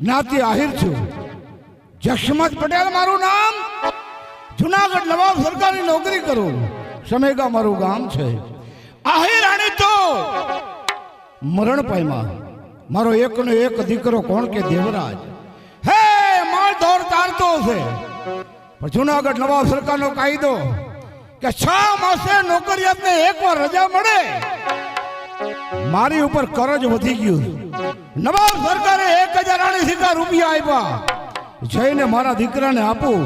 જ્ઞાતિ આહિર છું. જશમત પટેલ મારું નામ, જુનાગઢ નવાબ સરકારની નોકરી કરું. સમેગા મારું ગામ છે. આહિર અને તો મરણ પામ્યા. મારો એકનો એક દીકરો કોણ કે દેવરાજ? હે માલ દોર ચાલતો છે. પણ જુનાગઢ નવાબ સરકારનો કાયદો કે છ માસે નોકરિયાતને એકવાર રજા મળે. મારી ઉપર કરજ વધી ગયું. નવાબ સરકારે એક હજાર સિક્કા રૂપિયા આપ્યા. જઈને મારા દીકરાને આપું.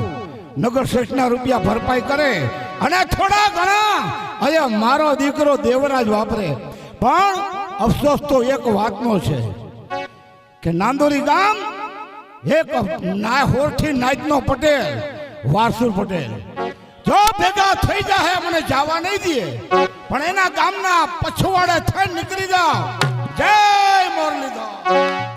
નગર શેઠના રૂપિયા ભરપાઈ કરે. અને થોડા ઘણા અહીંયા મારો દીકરો દેવરાજ વાપરે. પણ અફસોસ તો એક વાતનો છે કે નાંદોરી ગામ એક ના હોરથી નાયતનો પટેલ, વારસુર પટેલ. જો ભેગા થઈ જાય મને જવા નહીં દે. પણ એના ગામના પછવાડે થઈ નીકળી જાઓ. જય મોરલીધર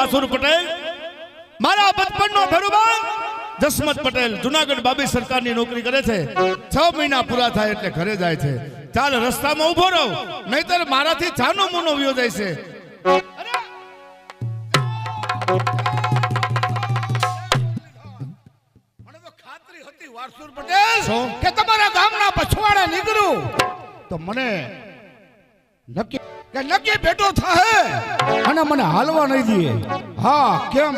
વાસુર પટેલ, મારા બચપનનો ભેરુબાન જસમત પટેલ જુનાગઢ બાબી સરકારની નોકરી કરે છે. છ મહિના પૂરા થાય એટલે ઘરે જાય છે. ચાલ રસ્તામાં ઊભો રહો, નહીતર મારાથી જાનો મુનો વ્યો જાય છે. તમારા ગામના પછવાડે નીકળું? તો મને નક્કી કે નક્કી ભેટો થાય અને મને હાલવા નહીં દે. હા કેમ?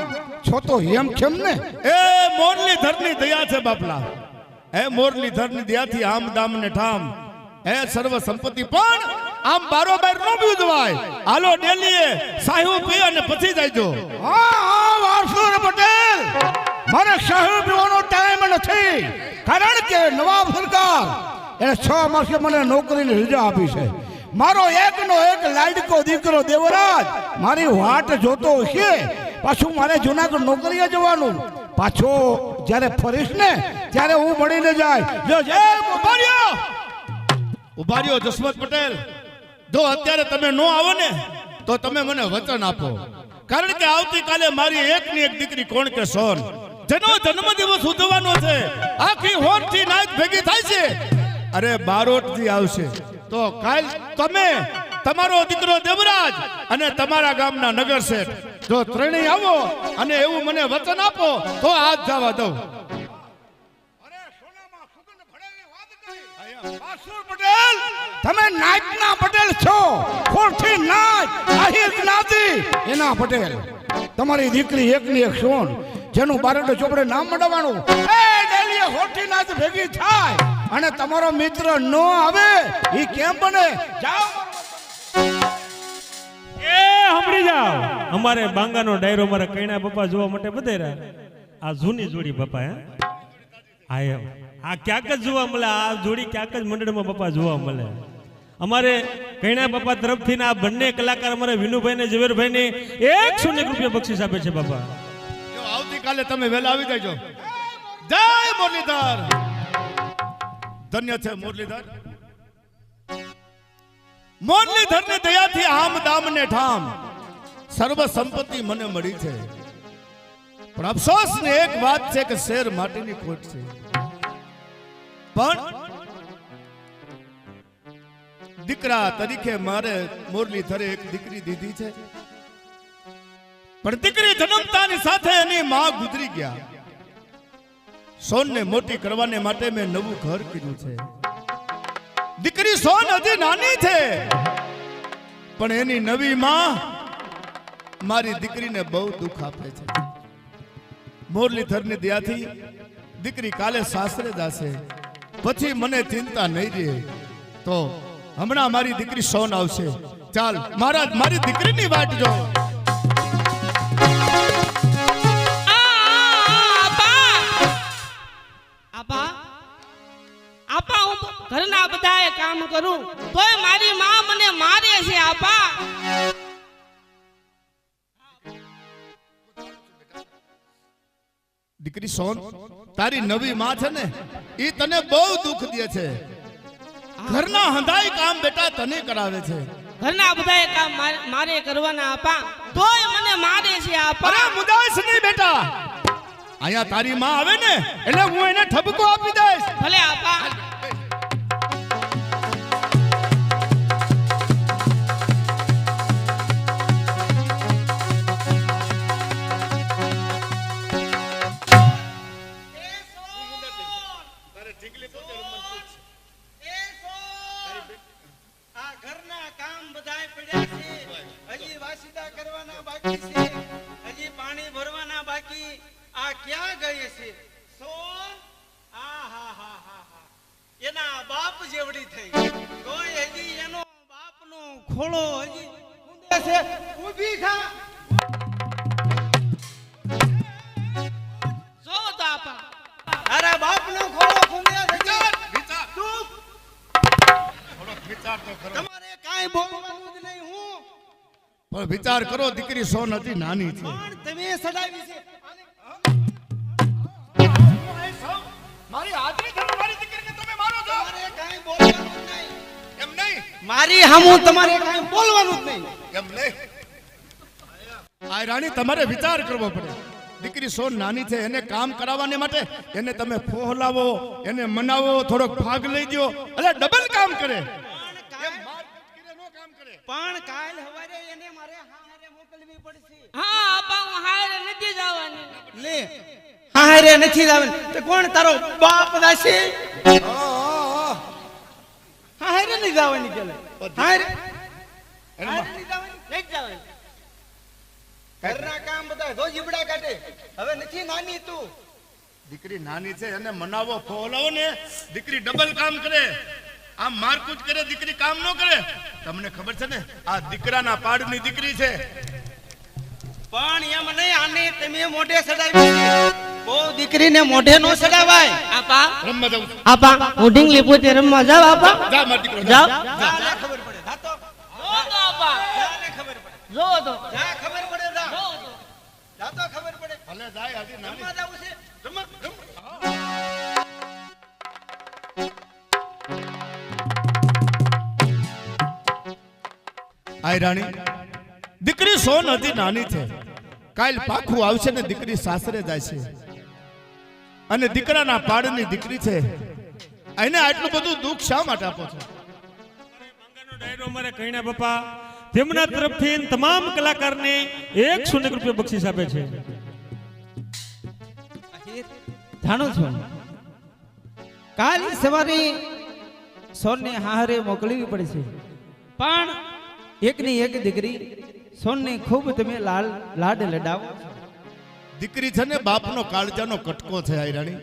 છો તો એમ કેમ ને? એ મોરલીધરની દયા છે બાપલા. એ મોરલીધરની દયાથી આમ દામ ને ઠામ. એ સર્વ સંપત્તિ. પણ આમ બારોબાર નો બીજવાય હાલો ડેલીએ સાહુ પી અને પછી જાયજો. હા હા વારસુર પટેલ. મારે સાહુ પીવાનો ટાઈમ નથી. કારણ કે નવાબ સરકાર એને છ માસે મને નોકરીની રજા આપી છે. મારો એકનો એક લાડકો દીકરો દેવરાજ, મારી વાટ જોતો છે. પાછું મારે જુનાગઢ નોકરીએ જવાનું. પાછો જ્યારે ફરીશ ને, ત્યારે હું મળીને જાય. જો જય મોબારીઓ ઊભા રહ્યો જસવંત પટેલ. જો અત્યારે તમે નો આવો ને, તો તમે મને વચન આપો. કારણ કે આવતીકાલે મારી એક ની એક દીકરી કોણ કે સોન? જેનો જન્મદિવસ ઉજવવાનો છે. આખી હોરથી નાચ ભેગી થાય છે. અરે બારોટથી આવશે. તો કાલ તમે, તમારો દીકરો દેવરાજ અને તમારા ગામના નગર શેઠ, જો ત્રણેય આવો અને એવું મને વચન આપો, તો આજ જવા દઉં. તમે નાચના પટેલ છો. ખોરથી નાચ જ્ઞાતિ એના પટેલ, તમારી દીકરી એકની એક સોન, જેનું બારડો ચોપડે નામ મળવાનું ભેગી થાય. અને તમારો મિત્ર નો આવે એ કેમ બને? જાઓ. એ હમડી જાઓ. અમારે બાંગાનો ડાયરો મારા કૈણા પપ્પા જોવા માટે બધેરા આ જૂની જોડી પપ્પા હે? આ એમ. આ ક્યાંક જ જોવા મળે આ જોડી ક્યાંક જ મંડળમાં પપ્પા જોવા મળે. અમારે કૈણા પપ્પા તરફથી આ બંને કલાકાર અમારે વિનુભાઈ ને ઝવેરભાઈ ને એક શૂન્ય રૂપિયા બક્ષિસ આપે છે બાપા આવતીકાલે તમે વહેલા આવી જજો. જય મુરલીધર. ધન્ય છે મુરલીધર. મુરલીધર ને દયાથી આમ દામ ને ઠામ. સર્વ સંપત્તિ મને મળી છે. પણ અફસોસ ને એક વાત છે કે શેર માટીની ખોટ છે. પણ દીકરા તરીકે મારે મુરલીધરે એક દીકરી દીધી છે. પણ દીકરી જન્મતાની સાથે એની માં ગુજરી ગયા. સોનને મોટી કરવાને માટે મેં નવું ઘર કીધું છે. દીકરી સોન હજી નાની છે. પણ એની નવી માં મારી દીકરીને બહુ દુઃખ આપે છે. મોરલીધરની દયાથી દીકરી કાલે સાસરે જશે. પછી મને ચિંતા નહીં રહે. તો હમણાં મારી દીકરી સોન આવશે. ચાલ, મારા મારી દીકરીની વાટ જો. કામ કરું તોય મારી માં મને મારે છે આપા. દીકરી સોન તારી નવી માં છે ને એ તને બહુ દુઃખ દે છે. ઘરના હંધાય કામ બેટા તને કરાવે છે. ઘરના બધાય કામ મારે- કરવાના આપા. તોય મને મારે છે અરે આપા મુદાસ નહીં બેટા. અહીંયા તારી માં આવે ને એટલે હું એને ઠપકો આપી દઈશ. ભલે આપા. પાણી ભરવાના બાકી. આ ક્યાં ગઈ છે? એના બાપ જેવડી થઈ તોય હજી એનો બાપનો ખોળો હજી ઊંધે છે. ઊભી થા. વિચાર કરો દીકરી સો નથી નાની છે. પણ તમે સડાવી છે. મારી હાજરી છે મારી દીકરીને તમે મારો છો? તમારે કાંઈ બોલવાનું નહીં. એમ નહીં? મારી હામું તમારે કાંઈ બોલવાનું જ નહીં. એમ નહીં? આ રાણી તમારે વિચાર કરવો પડે. દીકરી સો નાની છે એને કામ કરાવવાને માટે એને તમે ફોહલાવો એને મનાવો થોડોક ભાગ લઈ દો એટલે ડબલ કામ કરે. પણ કાલ હવારે એને મારે હારે મોકલવી પડશે. હા આપા હું હારે નથી જવાની. લે હારે નથી જવાની. તો કોણ તારો બાપ દાશે હારે નહીં જવાની કેલે હારે. હારે નહીં જવાની. જવાની. ઘરના કામ બધા જો જીબડા કાઢે. હવે નથી નાની તું. દીકરી નાની છે એને મનાવો ફોહલાવો ને. દીકરી ડબલ કામ કરે. આમ મારકૂટ કરે દીકરી કામ ન કરે. તમને ખબર છે ને આ દીકરાના પાડની દીકરી છે. પણ એમ નહીં આને તમે મોઢે સડાવી બહુ દીકરીને મોઢે નો સડાવાય. આપા. રમવા જાવ આપા હું લીપો તે રમવા જાવ આપા. જા માર દીકરો જાઓ. જા. જા. લે ખબર પડે જા તો. જો તો આપા. જા લે ખબર પડે. જો તો. જા ખબર પડે જા. જો તો. જા તો ખબર પડે. ભલે જાય હજી નાની. રમવા જાવ છે. રમવા, આય રાણી. દીકરી સો નથી નાની છે. કાલ પાખું આવશે ને દીકરી સાસરે જાય છે. અને દીકરાના પાડની દીકરી છે. એને આટલું બધું દુઃખ શા માટે આપો છો? ડાયરો કલાકારને એકસો ને રૂપિયા બક્ષિસ આપે છે. જાણો છો? કાલ સવારે સોનને હારે મોકલવી પણ એકની એક દીકરી, સોનની ખૂબ તમે લાલ લાડ લડાવો દીકરી છે ને બાપનો કાળજાનો કટકો છે આયરાણી.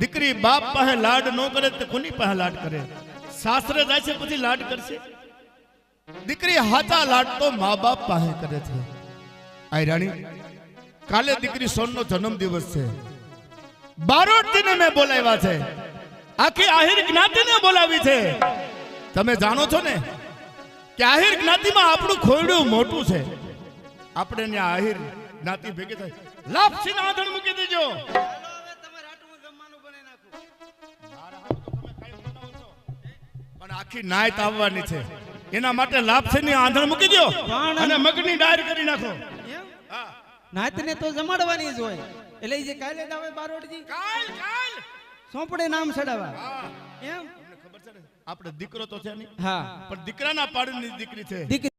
દીકરી બાપ પાસે લાડ ન કરે તો કોની પાસે લાડ કરે? સાસરે જાય છે પછી લાડ કરશે? દીકરી હાચા લાડ તો મા બાપ પાસે કરે છે. આયરાણી, કાલે દીકરી સોનનો જન્મ દિવસ છે બારોટજીને મેં બોલાવ્યા છે. આખી આહિર જ્ઞાતિને બોલાવી છે. તમે જાણો છો ને? કે આહિર જ્ઞાતિમાં આપણું ખોયડું મોટું છે. આપણે ત્યાં આહિર જ્ઞાતિ ભેગી થાય. લાપસીને આધણ મૂકી દેજો. ચાલો હવે તમારે આટલું જમવાનું બનાવી નાખો પણ આખી નાયત આવવાની છે. એના માટે લાપસીની આંધણ મૂકી દો અને મગની ડાયર કરી નાખો. નાતને તો જમાડવાની જ હોય. એટલે જે કાલે દાવે આવે બારોટજી. કાલ કાલ સોંપડે નામ સડાવા એમ? આપણે દીકરો તો છે નહીં. હા. પણ દીકરાના પાડની દીકરી છે. દીકરી